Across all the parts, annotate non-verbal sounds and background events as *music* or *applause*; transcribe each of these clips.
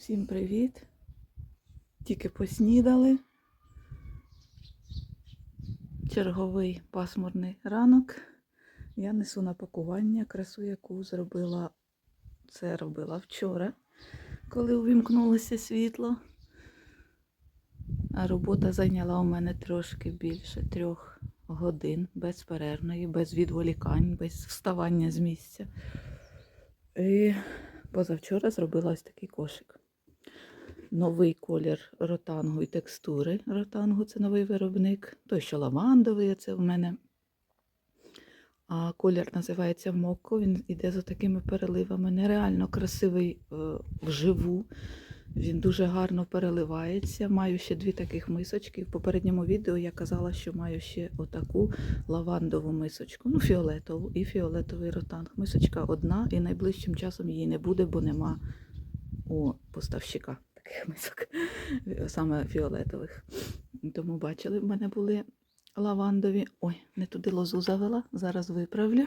Всім привіт. Тільки поснідали. Черговий пасмурний ранок. Я несу на пакування красу, яку зробила. Це робила вчора, коли увімкнулося світло. А робота зайняла у мене трошки більше трьох годин безперервної, без відволікань, без вставання з місця. І позавчора зробила ось такий кошик. Новий колір ротангу і текстури ротангу це новий виробник. Той, що лавандовий, це в мене. А колір називається Моко. Він іде за такими переливами. Нереально красивий е, вживу. Він дуже гарно переливається. Маю ще дві таких мисочки. В попередньому відео я казала, що маю ще отаку лавандову мисочку. Ну, фіолетову і фіолетовий ротанг. Мисочка одна, і найближчим часом її не буде, бо нема у поставщика таких мисок, саме фіолетових. Тому бачили, в мене були лавандові. Ой, не туди лозу завела, зараз виправлю.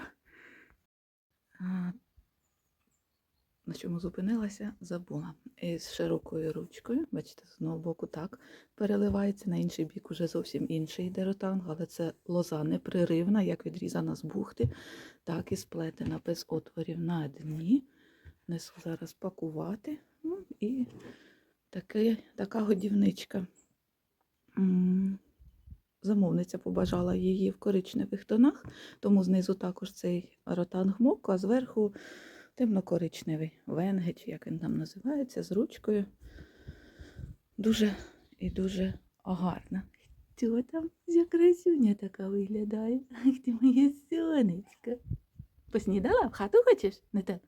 На чому зупинилася, забула. І з широкою ручкою, бачите, з одного боку так переливається, на інший бік уже зовсім інший йде ротанг, але це лоза непреривна, як відрізана з бухти, так і сплетена без отворів на дні. Несу зараз пакувати. Ну, і таке, така годівничка. Замовниця побажала її в коричневих тонах, тому знизу також цей ротанг моко, а зверху темно-коричневий венге, чи як він там називається, з ручкою. Дуже і дуже гарна. Хто там за красуня така виглядає? Ах моє сонечко. Поснідала? В хату хочеш? Не те.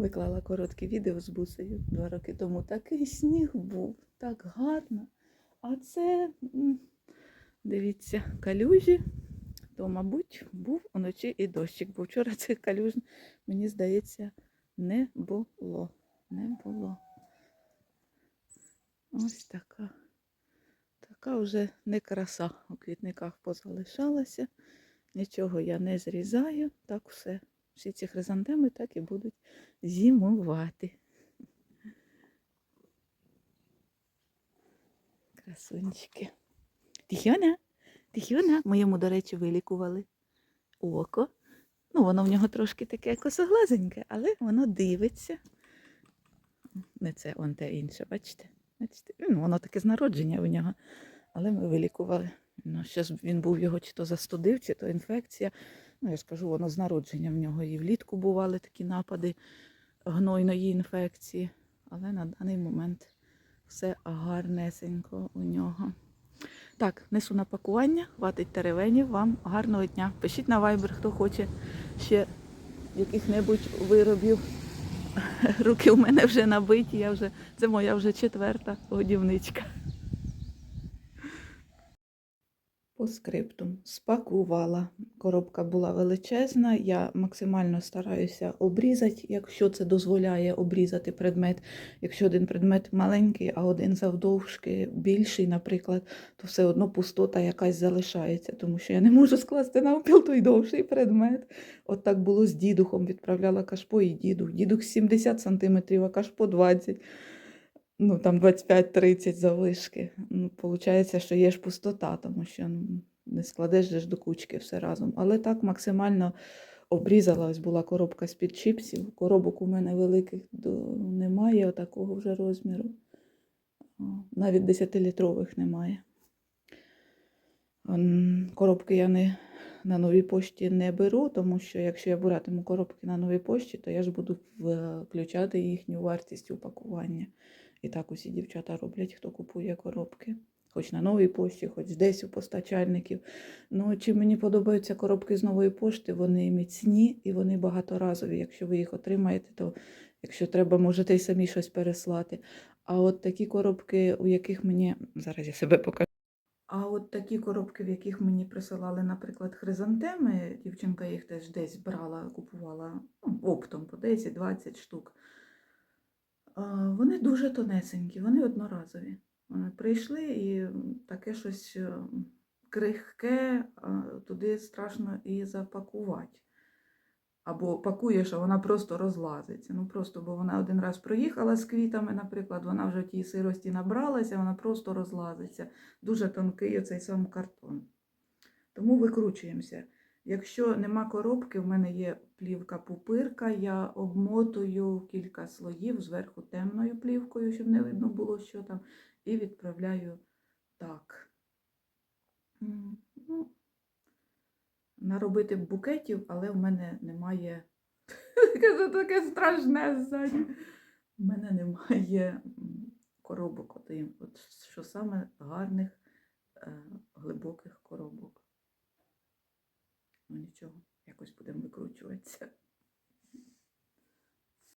Виклала коротке відео з бусею два роки тому. Такий сніг був, так гарно. А це, дивіться, калюжі, то, мабуть, був уночі і дощик, бо вчора цих калюж, мені здається, не було. Не було. Ось така. Така вже не краса у квітниках позалишалася. Нічого я не зрізаю, так все. Всі ці хризантеми так і будуть зимувати. Красунчики. Тихіона, Тихіона, моєму, до речі, вилікували око. Ну, воно в нього трошки таке косоглазеньке, але воно дивиться. Не це, он те інше, бачите? бачите? Ну, воно таке з народження у нього. Але ми вилікували. Ну, щось він був його чи то застудив, чи то інфекція. Ну, я ж кажу, воно з народження в нього і влітку бували такі напади гнойної інфекції. Але на даний момент все гарнесенько у нього. Так, несу на пакування, хватить теревенів. Вам гарного дня. Пишіть на Viber, хто хоче ще яких-небудь виробів. *laughs* Руки у мене вже набиті, я вже, це моя вже четверта годівничка. По скриптум спакувала. Коробка була величезна. Я максимально стараюся обрізати, якщо це дозволяє обрізати предмет. Якщо один предмет маленький, а один завдовжки більший, наприклад, то все одно пустота якась залишається, тому що я не можу скласти на опіл той довший предмет. От так було з дідухом. Відправляла кашпо і діду. Дідух 70 см, а кашпо 20 ну там 25-30 завишки. Ну, Получається, що є ж пустота, тому що ну, не складеш ж до кучки все разом. Але так максимально обрізала, була коробка з-під чіпсів. Коробок у мене великих немає такого вже розміру. Навіть 10-літрових немає. Коробки я не на новій пошті не беру, тому що якщо я братиму коробки на новій пошті, то я ж буду включати їхню вартість упакування. І так усі дівчата роблять, хто купує коробки. Хоч на новій пошті, хоч десь у постачальників. Ну, чим мені подобаються коробки з нової пошти, вони міцні і вони багаторазові. Якщо ви їх отримаєте, то якщо треба, можете й самі щось переслати. А от такі коробки, у яких мені. Зараз я себе покажу. А от такі коробки, в яких мені присилали, наприклад, хризантеми, дівчинка їх теж десь брала, купувала ну, оптом по 10-20 штук. Вони дуже тонесенькі, вони одноразові. Прийшли і таке щось е, крихке, туди страшно і запакувати. Або пакуєш, а вона просто розлазиться. Ну просто, бо вона один раз проїхала з квітами, наприклад, вона вже тій сирості набралася, вона просто розлазиться. Дуже тонкий оцей сам картон. Тому викручуємося. Якщо нема коробки, в мене є плівка пупирка, я обмотую кілька слоїв зверху темною плівкою, щоб не видно було, що там, і відправляю так. Ну, наробити букетів, але в мене немає. *laughs* Це таке страшне ззаді. У мене немає коробок, от, що саме гарних, е, глибоких коробок. Ну нічого, якось будемо викручуватися.